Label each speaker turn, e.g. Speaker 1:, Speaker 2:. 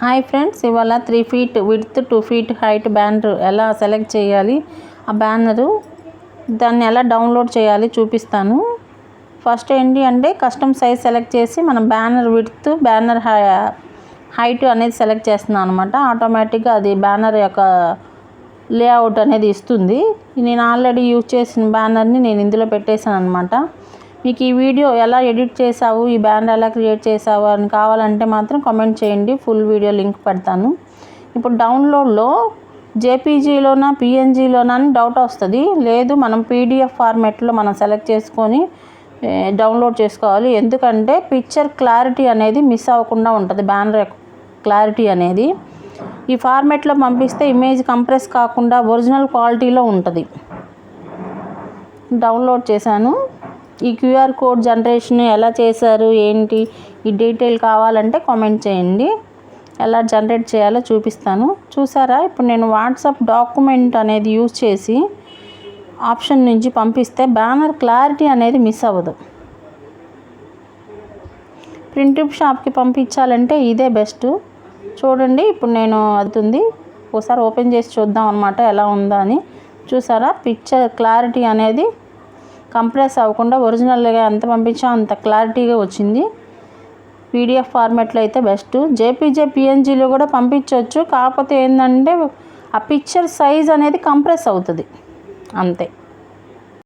Speaker 1: Hi friends ఇవాళ three feet width two feet height banner ఎలా select చేయాలి? ఆ బ్యానరు దాన్ని ఎలా డౌన్లోడ్ చేయాలి చూపిస్తాను. ఫస్ట్ ఏంటి అంటే కస్టమ్ సైజ్ సెలెక్ట్ చేసి మనం బ్యానర్ విడ్త్ బ్యానర్ హైట్ అనేది సెలెక్ట్ చేస్తున్నాను అనమాట ఆటోమేటిక్గా అది బ్యానర్ యొక్క లేఅవుట్ అనేది ఇస్తుంది. నేను ఆల్రెడీ యూజ్ చేసిన బ్యానర్ని నేను ఇందులో పెట్టేశాను అనమాట మీకు ఈ వీడియో ఎలా ఎడిట్ చేసావు ఈ బ్యాండ్ ఎలా క్రియేట్ చేసావు అని కావాలంటే మాత్రం కామెంట్ చేయండి. ఫుల్ వీడియో లింక్ పెడతాను. ఇప్పుడు డౌన్లోడ్లో జేపీజీలోనా పిఎన్జీలోనా అని డౌట్ వస్తుంది. లేదు మనం పీడిఎఫ్ ఫార్మెట్లో మనం సెలెక్ట్ చేసుకొని డౌన్లోడ్ చేసుకోవాలి. ఎందుకంటే పిక్చర్ క్లారిటీ అనేది మిస్ అవ్వకుండా ఉంటుంది బ్యానర్ క్లారిటీ అనేది. ఈ ఫార్మెట్లో పంపిస్తే ఇమేజ్ కంప్రెస్ కాకుండా ఒరిజినల్ క్వాలిటీలో ఉంటుంది. డౌన్లోడ్ చేశాను. ఈ క్యూఆర్ కోడ్ జనరేషన్ ఎలా చేశారు ఏంటి ఈ డీటెయిల్ కావాలంటే కామెంట్ చేయండి. ఎలా జనరేట్ చేయాలో చూపిస్తాను. చూసారా? ఇప్పుడు నేను వాట్సాప్ డాక్యుమెంట్ అనేది యూజ్ చేసి ఆప్షన్ నుంచి పంపిస్తే బ్యానర్ క్లారిటీ అనేది మిస్ అవ్వదు. ప్రింట్ షాప్కి పంపించాలంటే ఇదే బెస్ట్. చూడండి ఇప్పుడు నేను అవుతుంది ఒకసారి ఓపెన్ చేసి చూద్దాం అనమాట ఎలా ఉందా అని. చూసారా? పిక్చర్ క్లారిటీ అనేది కంప్రెస్ అవ్వకుండా ఒరిజినల్గా ఎంత పంపించా అంత క్లారిటీగా వచ్చింది. పీడిఎఫ్ ఫార్మాట్లో అయితే బెస్ట్. జేపీజే పిఎన్జీలో కూడా పంపించవచ్చు కాకపోతే ఏంటంటే ఆ పిక్చర్ సైజ్ అనేది కంప్రెస్ అవుతుంది. అంతే.